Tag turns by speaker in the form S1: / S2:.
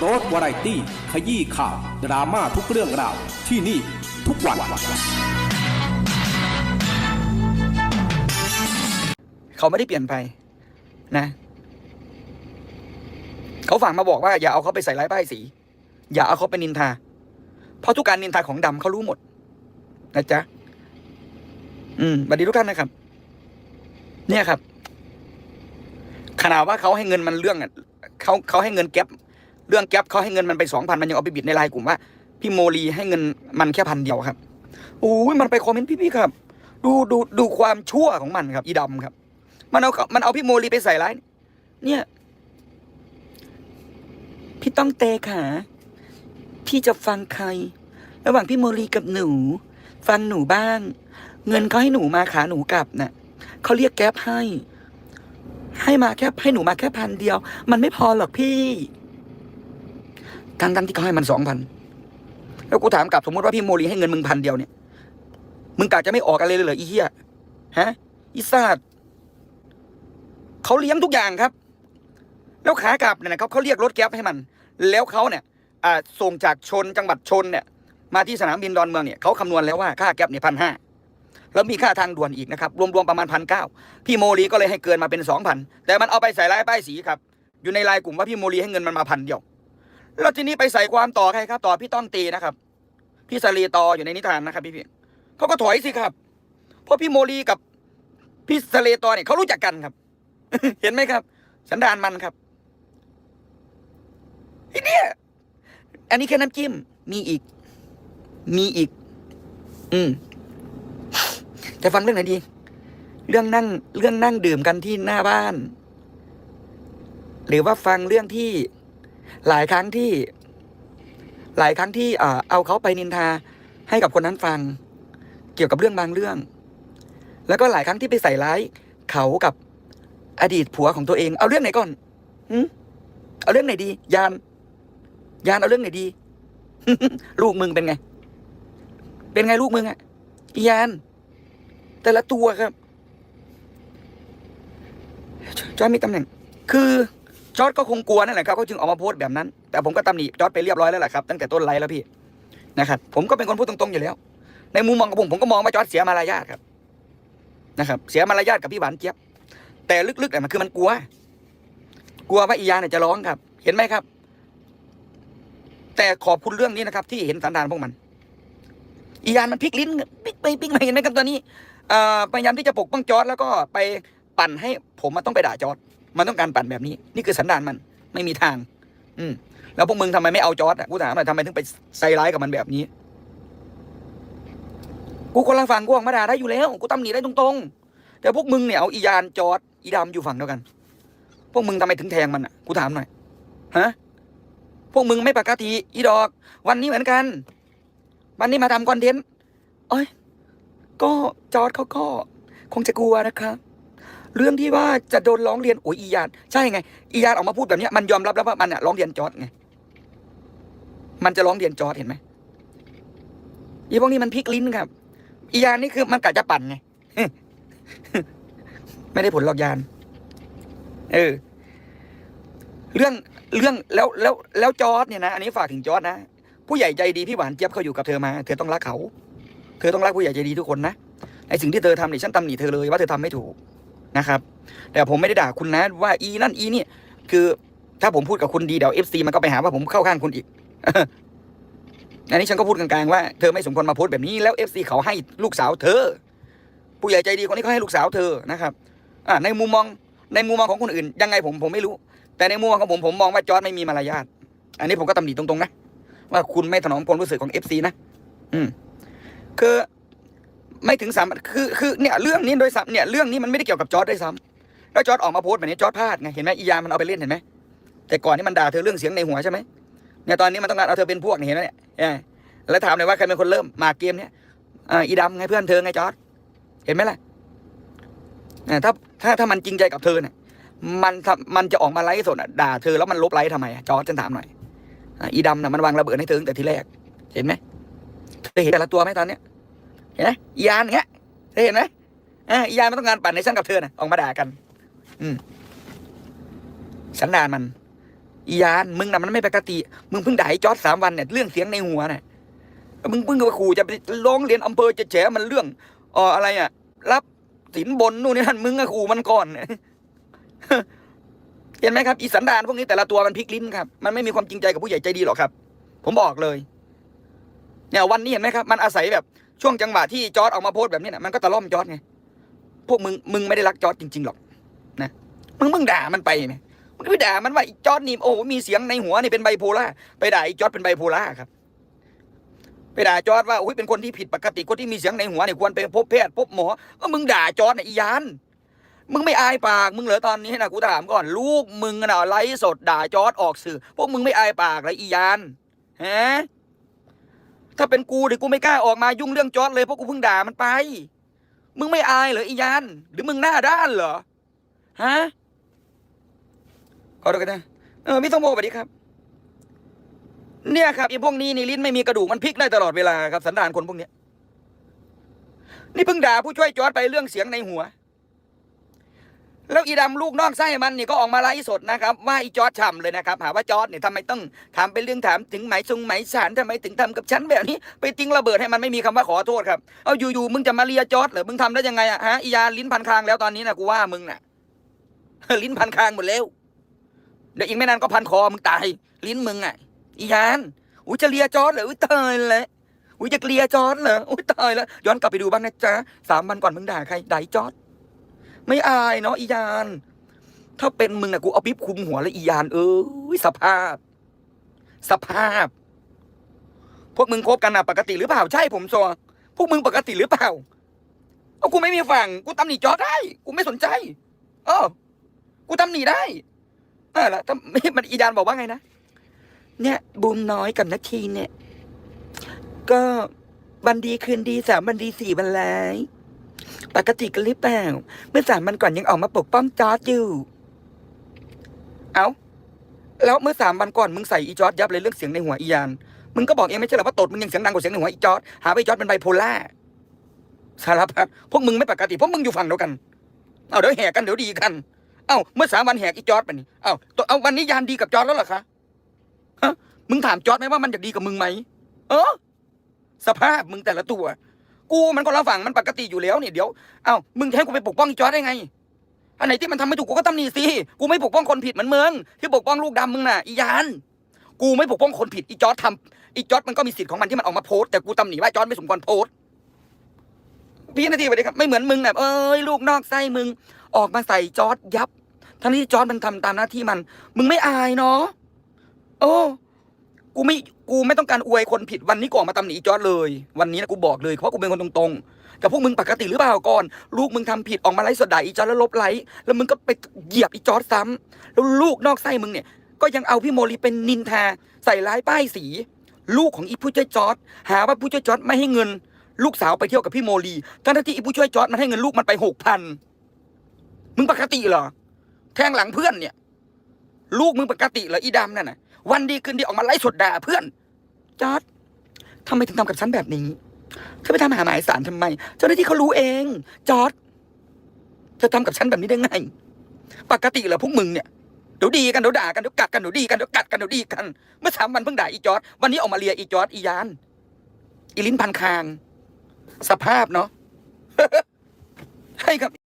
S1: โรสวาไรตี้ ขยี้ข่าว ดราม่าทุกเรื่องราว ที่นี่ทุกวัน
S2: เขาไม่ได้เปลี่ยนไปนะ เขาฝากมาบอกว่าอย่าเอาเขาไปใส่ร้ายป้ายสี อย่าเอาเขาไปนินทา เพราะทุกการนินทาของดำเขารู้หมด นะจ๊ะ อืมสวัสดีทุกท่านนะครับ เนี่ยครับขนาดว่าเขาให้เงินมันเรื่องอะเขาเขาให้เงินแก๊ป เรื่องแก๊ปเขาให้เงินมันไปสองพันมันยังเอาไปบิดในไลน์กลุ่มว่าพี่โมลีให้เงินมันแค่พันเดียวครับโอ้ยมันไปคอมเมนต์พี่ๆครับ ดูดูดูความชั่วของมันครับ อีดำครับ มันเอามันเอาพี่โมลีไปใส่ร้ายเนี่ย พี่ต้องเตะขาพี่จะฟังใคร ระหว่างพี่โมลีกับหนู ฟังหนูบ้าง เงินเขาให้หนูมาขาหนูกลับน่ะเขาเรียกแก๊ปให้ ให้มาแค่ให้หนูมาแค่พันเดียว มันไม่พอหรอกพี่ ทั้งทั้งที่เขาให้มันสองพันแล้วกูถามกลับสมมติว่าพี่โมลีให้เงินมึงพันเดียวเนี่ยมึงกะจะไม่ออกอะไรเลยเหรออีเหี้ยฮะอีซาดเขาเลี้ยงทุกอย่างครับ แล้วขากลับเนี่ยนะครับเขาเรียกรถแก๊ปให้มัน แล้วเขาเนี่ยอ่าส่งจากชนจังหวัดชนเนี่ย มาที่สนามบินดอนเมืองเนี่ยเขาคำนวณแล้วว่าค่าแก๊ปเนี่ยพันห้าแล้วมีค่าทางด่วนอีกนะครับ รวมๆประมาณพันเก้าพี่โมลีก็เลยให้เกินมาเป็นสองพันแต่มันเอาไปใส่ร้ายป้ายสีครับ อยู่ในลน์กลุ่มว่าพี่โมลีให้เงินมันมาพันเดียว แล้วทีนี้ไปใส่ความต่อใครครับ ต่อพี่ต้องตีนะครับ พี่สลีตออยู่ในนิทานนะครับ พี่พี่เขาก็ถอยสิครับ เพราะพี่โมลีกับพี่สเลตอเนี่ยเขารู้จักกันครับ เห็นไหมครับ สันดานมันครับไอ้เนี่ยอันนี้แค่น้ำจิ้ม มีอีก มีอีก อืมจะฟังเรื่องไหนดี เรื่องนั่ง เรื่องนั่งดื่มกันที่หน้าบ้าน หรือว่าฟังเรื่องที่ หลายครั้งที่ หลายครั้งที่เอาเขาไปนินทาให้กับคนนั้นฟัง เกี่ยวกับเรื่องบางเรื่อง แล้วก็หลายครั้งที่ไปใส่ร้ายเขากับอดีตผัวของตัวเอง เอาเรื่องไหนก่อนหืเอาเรื่องไหนดี ยาน ยานเอาเรื่องไหนดี ลูกมึงเป็นไง เป็นไงลูกมึงอะอียาน แต่ละตัวครับจอร์ดมีตำแหน่ง คือ จอร์ดก็คงกลัวนั่นแหละครับเขาจึงออกมาโพสต์แบบนั้น แต่ผมก็ตำหนิจอร์ดไปเรียบร้อยแล้วแหละครับตั้งแต่ต้นไลฟ์แล้วพี่นะครับผมก็เป็นคนพูดตรงๆอยู่แล้ว ในมุมมองของผมผมก็มองว่าจอร์ดเสียมารยาทครับนะครับเสียมารยาทกับพี่หวานเจี๊ยบแต่ลึกๆเนี่ยมันคือมันกลัว กลัวว่าอียานเนี่ยจะร้องครับ เห็นไหมครับ แต่ขอบคุณเรื่องนี้นะครับ ที่เห็นสันดานพวกมัน อียานมันพลิกลิ้นพลิกไปพลิกมาเห็นไหมครับตอนนี้พยายามที่จะปกป้องจอร์ดแล้วก็ไปปั่นให้ผมมันต้องไปด่าจอร์ด มันต้องการปั่นแบบนี้ นี่คือสันดานมันไม่มีทาง อืมแล้วพวกมึงทำไมไม่เอาจอร์ดอะกูถามหน่อยทำไมถึงไปใส่ร้ายกับมันแบบนี้ กูคนละฝั่งกูออกมาด่าได้อยู่แล้ว กูตำหนิได้ตรงๆ แต่พวกมึงเนี่ยเอาอียานจอร์ดอีดำอยู่ฝั่งเดียวกัน พวกมึงทำไมถึงแทงมันอะ กูถามหน่อย ฮะ พวกมึงไม่ปกติอีดอก วันนี้เหมือนกัน วันนี้มาทำคอนเทนต์เอ้ย ก็จอร์ดเขาก็ คงจะกลัวนะครับ เรื่องที่ว่าจะโดนร้องเรียนโอ้ยอียานใช่ไงอียานออกมาพูดแบบนี้มันยอมรับแล้วว่ามันอะร้องเรียนจอร์ดไงมันจะร้องเรียนจอร์ดเห็นไหมอีพวกนี้มันพลิกลิ้นครับ อียานนี่คือมันกะจะปั่นไงไม่ได้ผลหรอกยาน เออ เรื่องเรื่องแล้วแล้วแล้วจอร์ดเนี่ยนะอันนี้ฝากถึงจอร์ดนะผู้ใหญ่ใจดีพี่หวานเจี๊ยบเขาอยู่กับเธอมา เธอต้องรักเขา เธอต้องรักผู้ใหญ่ใจดีทุกคนนะไอสิ่งที่เธอทำเนี่ยฉันตำหนิเธอเลยว่าเธอทำไม่ถูก นะครับ แต่ผมไม่ได้ด่าคุณนะว่าอีนั่นอีนี่คือถ้าผมพูดกับคุณดีเดี๋ยวเอฟซีมันก็ไปหาว่าผมเข้าข้างคุณอีกอันนี้ฉันก็พูดกลางๆว่าเธอไม่สมควรมาโพสต์แบบนี้แล้วเอฟซีเขาให้ลูกสาวเธอ ผู้ใหญ่ใจดีคนนี้เขาให้ลูกสาวเธอนะครับ อ่าในมุมมองในมุมมองของคนอื่น ยังไงผมผมไม่รู้ แต่ในมุมมองของผมผมมองว่าจอร์ดไม่มีมารยาทอันนี้ผมก็ตำหนิตรงๆนะว่าคุณไม่ถนอมความรู้สึกของเอฟซีนะ อืมคือ ไม่ถึงสามคือคือเนี่ยเรื่องนี้โดยซ้ำเนี่ยเรื่องนี้มันไม่ได้เกี่ยวกับจอร์ดด้วยซ้ำแล้วจอร์ดออกมาโพสต์แบบนี้จอร์ดพลาดไงเห็นไหมอียามันเอาไปเล่นเห็นไหมแต่ก่อนนี่มันด่าเธอเรื่องเสียงในหัวใช่ไหมเนี่ยตอนนี้มันต้องการเอาเธอเป็นพวกเห็นไหมเนี่ยแล้วถามเลยว่าใครเป็นคนเริ่มมาเกมเนี้ยอ่าอีดำไงเพื่อนเธอไงจอร์ดเห็นไหมล่ะอ่าถ้าถ้าถ้ามันจริงใจกับเธอเนี่ยมันมันจะออกมาไลฟ์สดด่าเธอแล้วมันลบไลฟ์ทำไมจอร์ดฉันถามหน่อยอะอีดำน่ะมันวางระเบิดให้เธอตั้งแต่ทีแรก เห็นไหมเธอเห็นแต่ละตัวไหมตอนเนี้ย เห็นไหมอียานอย่างเงี้ยเธอเห็นไหมอะยานมันต้องการปั่นในชั้นกับเธอน่ะออกมาด่ากัน อืมสันดานมันอียานมึงน่ะมันไม่ปกติ มึงเพิ่งด่าไอ้จอร์ดสามวันเนี่ยเรื่องเสียงในหัวน่ะมึงเพิ่งไปขู่จะไปร้องเรียนอำเภอจะแฉมันเรื่องอ๋ออะไรอะ รับสินบนนู่นนี่นั่นมึงก็ขู่มันก่อนเห็นไหมครับ อีสันดานพวกนี้แต่ละตัวมันพลิกลิ้นครับ มันไม่มีความจริงใจกับผู้ใหญ่ใจดีหรอกครับ ผมบอกเลย เนี่ย วันนี้เห็นไหมครับ มันอาศัยแบบ ช่วงจังหวะที่จอร์ดออกมาโพสแบบนี้นะมันก็ตะล่อมจอร์ดไงพวกมึงมึงไม่ได้รักจอร์ดจริง ๆ หรอกนะมึงมึงด่ามันไปนะมึงไปด่ามันว่าอีจอร์ดนี่โอ้โหมีเสียงในหัวนี่เป็นไบโพล่าไปด่าอีจอร์ดเป็นไบโพล่าครับไปด่าจอร์ดว่าโอ้ยเป็นคนที่ผิดปกติคนที่มีเสียงในหัวเนี่ยควรไปพบแพทย์พบหมอเออมึงด่าจอร์ดน่ะอียานมึงไม่อายปากมึงเหรอตอนนี้นะกูถามก่อนลูกมึงนะไลฟ์สดด่าจอร์ดออกสื่อพวกมึงไม่อายปากเลยอียานฮะ ถ้าเป็นกูเดี๋ยวกูไม่กล้าออกมายุ่งเรื่องจอร์ดเลยเพราะกูเพิ่งด่ามันไป มึงไม่อายเหรออียานหรือมึงหน้าด้านเหรอฮะขอโทษกันนะเออพี่สโภชสวัสดีครับ เนี่ยครับไอ้พวกนี้นี่ลิ้นไม่มีกระดูกมันพลิกได้ตลอดเวลาครับสันดานคนพวกเนี้ยนี่เพิ่งด่าผู้ช่วยจอร์ดไปเรื่องเสียงในหัว แล้วอีดำลูกน้องไส้มันนี่ก็ออกมาไลฟ์สดนะครับ ว่าอีจอร์ดฉ่ำเลยนะครับ หาว่าจอร์ดเนี่ยทำไมต้องถามเป็นเรื่องถามถึงไหมทรงไหมสารทำไมถึงทำกับฉันแบบนี้ ไปติ้งระเบิดให้มันไม่มีคำว่าขอโทษครับเอาอยู่ๆมึงจะมาเลียจอร์ดเหรอมึงทำได้ยังไงอะฮะอียาลิ้นพันคางแล้วตอนนี้นะกูว่ามึงน่ะลิ้นพันคางหมดแล้วเดี๋ยวอีกไม่นานก็พันคอมึงตายลิ้นมึงอะอียานอุ้ยจะเลียจอร์ดเหรออุ้ยตายเลยอุ้ยจะเลียจอร์ดเหรออุ้ยตายแล้วย้อนกลับไปดูบ้างนะจ๊ะสามวันก่อนมึงด่าใครด่าจอร์ด ไม่อายเนาะอียาน ถ้าเป็นมึงนะกูเอาปิ๊บคุมหัวเลยอียาน เอ้ยสภาพ สภาพ พวกมึงคบกันนะปกติหรือเปล่าใช่ผมชัวพวกมึงปกติหรือเปล่าเอากูไม่มีฝั่ง กูตำหนิจอได้ กูไม่สนใจ เออ กูตำหนิได้เออละถ้าไม่มันอียานบอกว่าไงนะ เนี่ยบุญน้อยกับนาทีเนี่ย ก็บันดีคืนดีสามบันดีสี่บันแล้ว ปกติกันหรือเปล่าเมื่อสามวันก่อนยังออกมาปกป้องจอร์ดอยู่ เอาแล้วเมื่อสามวันก่อนมึงใส่อีจอร์ดยับเลยเรื่องเสียงในหัวอียาน มึงก็บอกเองไม่ใช่หรอว่าตดมึงยังเสียงดังกว่าเสียงในหัวอีจอร์ดหาว่าอีจอร์ดเป็นไบโพล่าสารพัดพวกมึงไม่ปกติพวกมึงอยู่ฝั่งเดียวกัน เอาเดี๋ยวแหกกันเดี๋ยวดีกัน เอ้าเมื่อสามวันแหกอีจอร์ดไปนี่เอ้าตัวเอาวันนี้ยานดีกับจอร์ดแล้วเหรอคะฮะมึงถามจอร์ดไหมว่ามันจะดีกับมึงไหมเออสภาพมึงแต่ละตัว กูมันคนละฝั่งมันปกติอยู่แล้วเนี่ยเดี๋ยวเอ้ามึงจะให้กูไปปกป้องอีจอร์ดได้ไงอันไหนที่มันทำไม่ถูกกูก็ตำหนิสิกูไม่ปกป้องคนผิดเหมือนมึงที่ปกป้องลูกดำมึงน่ะอียานกูไม่ปกป้องคนผิดอีจอร์ดทำอีจอร์ดมันก็มีสิทธิ์ของมันที่มันออกมาโพสต์แต่กูตำหนิว่าจอร์ดไม่สมควรโพสต์พี่นาทีสวัสดีครับไม่เหมือนมึงแบบเอ้ยลูกนอกไส้มึงออกมาใส่จอร์ดยับ ทั้งที่จอร์ดมันทำตามหน้าที่มัน มึงไม่อายเนาะโอ้ กูไม่กูไม่ต้องการอวยคนผิดวันนี้ก่อนมาตำหนิอีจอร์ดเลย วันนี้นะกูบอกเลยเพราะกูเป็นคนตรงๆ กับพวกมึงปกติหรือเปล่าก่อน ลูกมึงทำผิดออกมาไล่สดด่าอีจอร์ดแล้วลบไลค์แล้วมึงก็ไปเหยียบอีจอร์ดซ้ำแล้วลูกนอกไส้มึงเนี่ย ก็ยังเอาพี่โมลีเป็นนินทาใส่ร้ายป้ายสี ลูกของอีผู้ช่วยจอร์ดหาว่าผู้ช่วยจอร์ดไม่ให้เงิน ลูกสาวไปเที่ยวกับพี่โมลีทั้งที่อีผู้ช่วยจอร์ดมันให้เงินลูกมันไปหกพันมึงปกติเหรอแทงหลังเพื่อนเนี่ย ลูกมึงปกติเหรออีดำนั่นน่ะ วันดีคืนดีออกมาไล่สดด่าเพื่อนจอร์ดทำไมถึงทำกับฉันแบบนี้เธอไปทำหาหมายสารทำไม เจ้าหน้าที่เขารู้เอง จอร์ดเธอทำกับฉันแบบนี้ได้ไง ปกติเหรอพวกมึงเนี่ยเดี๋ยวดีกันเดี๋ยวด่ากันเดี๋ยวกัดกันเดี๋ยวดีกันเดี๋ยวกัดกันเดี๋ยวดีกัน เมื่อสามวันเพิ่งด่าอีจอร์ดวันนี้ออกมาเลียอีจอร์ดอียาน อีลิ้นพันคาง สภาพเนาะใช่ครับ